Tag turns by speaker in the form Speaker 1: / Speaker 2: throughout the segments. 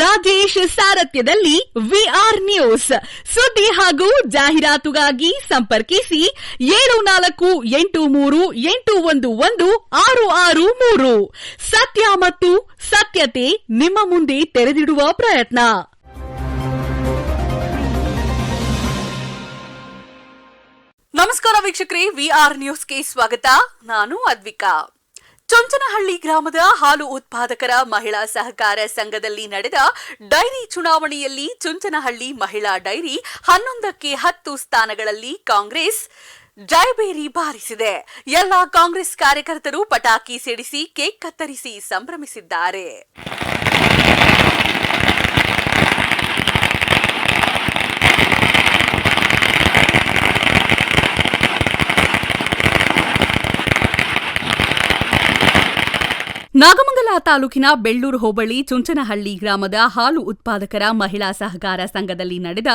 Speaker 1: ರಾಜೇಶ್ ಸಾರಥ್ಯದಲ್ಲಿ VR news. ಸುದ್ದಿ ಹಾಗೂ ಜಾಹೀರಾತುಗಾಗಿ ಸಂಪರ್ಕಿಸಿ ಏಳು ನಾಲ್ಕು ಎಂಟು ಮೂರು ಎಂಟು ಒಂದು ಒಂದು ಆರು ಆರು ಮೂರು. ಸತ್ಯ ಮತ್ತು ಸತ್ಯತೆ ನಿಮ್ಮ ಮುಂದೆ ತೆರೆದಿಡುವ ಪ್ರಯತ್ನ. ನಮಸ್ಕಾರ ವೀಕ್ಷಕರೇ, ವಿಆರ್ ನ್ಯೂಸ್ಗೆ ಸ್ವಾಗತ. ನಾನು ಅದ್ವಿಕಾ. ಚೊಂಚನಹಳ್ಳಿ ಗ್ರಾಮದ ಹಾಲು ಉತ್ಪಾದಕರ ಮಹಿಳಾ ಸಹಕಾರ ಸಂಘದಲ್ಲಿ ನಡೆದ ಡೈರಿ ಚುನಾವಣೆಯಲ್ಲಿ ಚುಂಚನಹಳ್ಳಿ ಮಹಿಳಾ ಡೈರಿ ಹನ್ನೊಂದಕ್ಕೆ ಹತ್ತು ಸ್ಥಾನಗಳಲ್ಲಿ ಕಾಂಗ್ರೆಸ್ ಜಯಬೇರಿ ಬಾರಿಸಿದೆ. ಎಲ್ಲ ಕಾಂಗ್ರೆಸ್ ಕಾರ್ಯಕರ್ತರು ಪಟಾಕಿ ಸಿಡಿಸಿ ಕೇಕ್ ಕತ್ತರಿಸಿ ಸಂಭ್ರಮಿಸಿದ್ದಾರೆ. ನಾಗಮಂಗಲ ತಾಲೂಕಿನ ಬೆಳ್ಳೂರು ಹೋಬಳಿ ಚುಂಚನಹಳ್ಳಿ ಗ್ರಾಮದ ಹಾಲು ಉತ್ಪಾದಕರ ಮಹಿಳಾ ಸಹಕಾರ ಸಂಘದಲ್ಲಿ ನಡೆದ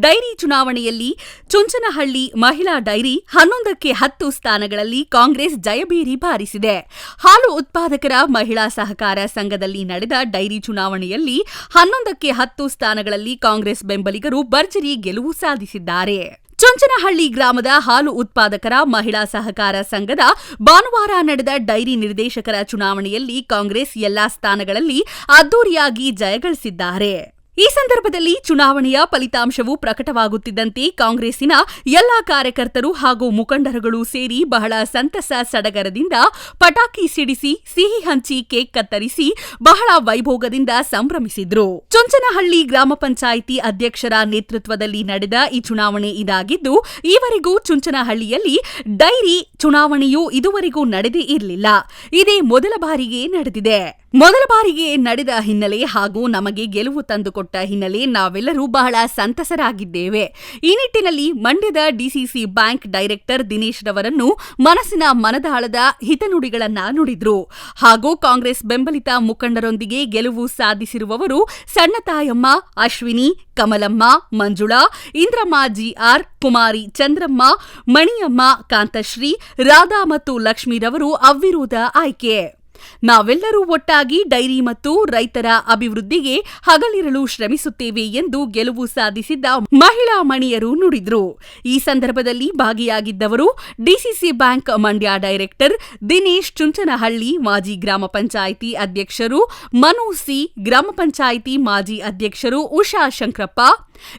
Speaker 1: ಡೈರಿ ಚುನಾವಣೆಯಲ್ಲಿ ಚುಂಚನಹಳ್ಳಿ ಮಹಿಳಾ ಡೈರಿ ಹನ್ನೊಂದಕ್ಕೆ ಹತ್ತು ಸ್ಥಾನಗಳಲ್ಲಿ ಕಾಂಗ್ರೆಸ್ ಜಯಬೇರಿ ಬಾರಿಸಿದೆ. ಹಾಲು ಉತ್ಪಾದಕರ ಮಹಿಳಾ ಸಹಕಾರ ಸಂಘದಲ್ಲಿ ನಡೆದ ಡೈರಿ ಚುನಾವಣೆಯಲ್ಲಿ ಹನ್ನೊಂದಕ್ಕೆ ಹತ್ತು ಸ್ಥಾನಗಳಲ್ಲಿ ಕಾಂಗ್ರೆಸ್ ಬೆಂಬಲಿಗರು ಭರ್ಜರಿ ಗೆಲುವು ಸಾಧಿಸಿದ್ದಾರೆ. ಚುಂಚನಹಳ್ಳಿ ಗ್ರಾಮದ ಹಾಲು ಉತ್ಪಾದಕರ ಮಹಿಳಾ ಸಹಕಾರ ಸಂಘದ ಭಾನುವಾರ ನಡೆದ ಡೈರಿ ನಿರ್ದೇಶಕರ ಚುನಾವಣೆಯಲ್ಲಿ ಕಾಂಗ್ರೆಸ್ ಎಲ್ಲಾ ಸ್ಥಾನಗಳಲ್ಲಿ ಅದ್ದೂರಿಯಾಗಿ ಜಯಗಳಿಸಿದ್ದಾರೆ ಈ ಸಂದರ್ಭದಲ್ಲಿ ಚುನಾವಣೆಯ ಫಲಿತಾಂಶವು ಪ್ರಕಟವಾಗುತ್ತಿದ್ದಂತೆ ಕಾಂಗ್ರೆಸ್ಸಿನ ಎಲ್ಲಾ ಕಾರ್ಯಕರ್ತರು ಹಾಗೂ ಮುಖಂಡರುಗಳು ಸೇರಿ ಬಹಳ ಸಂತಸ ಸಡಗರದಿಂದ ಪಟಾಕಿ ಸಿಡಿಸಿ, ಸಿಹಿ ಹಂಚಿ ಕೇಕ್ ಕತ್ತರಿಸಿ ಬಹಳ ವೈಭೋಗದಿಂದ ಸಂಭ್ರಮಿಸಿದ್ರು. ಚುಂಚನಹಳ್ಳಿ ಗ್ರಾಮ ಪಂಚಾಯಿತಿ ಅಧ್ಯಕ್ಷರ ನೇತೃತ್ವದಲ್ಲಿ ನಡೆದ ಈ ಚುನಾವಣೆ ಇದಾಗಿದ್ದು, ಈವರೆಗೂ ಚುಂಚನಹಳ್ಳಿಯಲ್ಲಿ ಡೈರಿ ಚುನಾವಣೆಯು ಇದುವರೆಗೂ ನಡೆದೇ ಇರಲಿಲ್ಲ. ಇದೇ ಮೊದಲ ಬಾರಿಗೆ ನಡೆದಿದೆ. ಮೊದಲ ಬಾರಿಗೆ ನಡೆದ ಹಿನ್ನೆಲೆ ಹಾಗೂ ನಮಗೆ ಗೆಲುವು ತಂದುಕೊಟ್ಟ ಹಿನ್ನೆಲೆ ನಾವೆಲ್ಲರೂ ಬಹಳ ಸಂತಸರಾಗಿದ್ದೇವೆ. ಈ ನಿಟ್ಟಿನಲ್ಲಿ ಮಂಡ್ಯದ ಡಿಸಿಸಿ ಬ್ಯಾಂಕ್ ಡೈರೆಕ್ಟರ್ ದಿನೇಶ್ ರವರನ್ನು ಮನಸ್ಸಿನ ಮನದಾಳದ ಹಿತನುಡಿಗಳನ್ನ ನುಡಿದ್ರು. ಹಾಗೂ ಕಾಂಗ್ರೆಸ್ ಬೆಂಬಲಿತ ಮುಖಂಡರೊಂದಿಗೆ ಗೆಲುವು ಸಾಧಿಸಿರುವವರು ಸಣ್ಣ ತಾಯಮ್ಮ, ಅಶ್ವಿನಿ, ಕಮಲಮ್ಮ, ಮಂಜುಳಾ, ಇಂದ್ರಮ್ಮ, ಜಿಆರ್, ಕುಮಾರಿ, ಚಂದ್ರಮ್ಮ, ಮಣಿಯಮ್ಮ, ಕಾಂತಶ್ರೀ ರಾಧಾ ಮತ್ತು ಲಕ್ಷ್ಮೀರವರು ಅವಿರೋಧ ಆಯ್ಕೆ. ನಾವೆಲ್ಲರೂ ಒಟ್ಟಾಗಿ ಡೈರಿ ಮತ್ತು ರೈತರ ಅಭಿವೃದ್ಧಿಗೆ ಹಗಲಿರಲು ಶ್ರಮಿಸುತ್ತೇವೆ ಎಂದು ಗೆಲುವು ಸಾಧಿಸಿದ್ದ ಮಹಿಳಾ ಮಣಿಯರು ನುಡಿದ್ರು. ಈ ಸಂದರ್ಭದಲ್ಲಿ ಭಾಗಿಯಾಗಿದ್ದವರು DCC bank Mandya director Dinesh Chunchanahalli, ಮಾಜಿ ಗ್ರಾಮ ಪಂಚಾಯಿತಿ ಅಧ್ಯಕ್ಷರು ಮನು ಸಿ, ಗ್ರಾಮ ಪಂಚಾಯಿತಿ ಮಾಜಿ ಅಧ್ಯಕ್ಷರು ಉಷಾ ಶಂಕರಪ್ಪ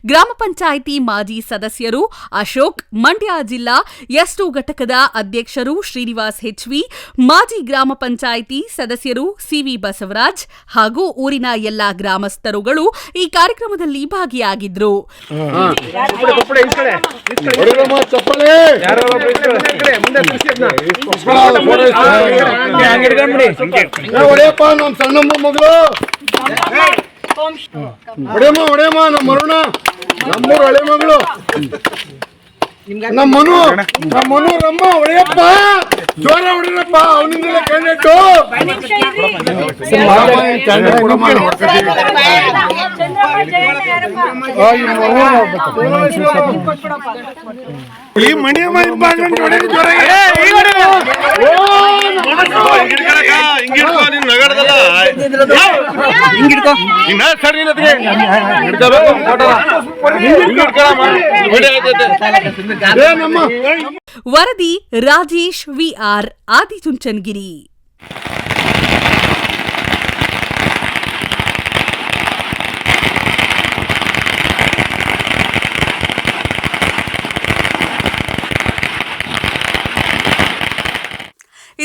Speaker 1: ಗ್ರಾಮ ಪಂಚಾಯಿತಿ ಮಾಜಿ ಸದಸ್ಯರು ಅಶೋಕ್ ಮಂಡ್ಯ ಜಿಲ್ಲಾ ಎಸ್ಟು ಘಟಕದ ಅಧ್ಯಕ್ಷರು ಶ್ರೀನಿವಾಸ್ ಹೆಚ್ವಿ ಮಾಜಿ ಗ್ರಾಮ ಪಂಚಾಯಿತಿ ಸದಸ್ಯರು ಸಿವಿ ಬಸವರಾಜ್ ಹಾಗೂ ಊರಿನ ಎಲ್ಲಾ ಗ್ರಾಮಸ್ಥರುಗಳು ಈ ಕಾರ್ಯಕ್ರಮದಲ್ಲಿ ಭಾಗಿಯಾಗಿದ್ರು
Speaker 2: ಹೊಡೆಯಮ್ಮ ಹೊಡೆಯಮ್ಮ ನಮ್ಮ ಮರುಣ ನಮ್ಮೂರು ಹಳೆ ಮಗಳು. ನಮ್ಮ ಮನು ನಮ್ಮ ಮನು ರಮ್ಮ ಹೊಡೆಯಪ್ಪ ಜೋರ ಹೊಡೆಯಪ್ಪ ಅವನಿಂದಲೇ ಕ್ಯಾಂಡಿಡೇಟು ಈ ಮಣಿಯಮ್ಮ ಇಂಪಾರ್ಟೆಂಟ್ ಹೊಡೆದು ಏನಮ್ಮ
Speaker 1: ವರದಿ ರಾಜೇಶ್ ವಿಆರ್ ಆದಿಚುಂಚನಗಿರಿ.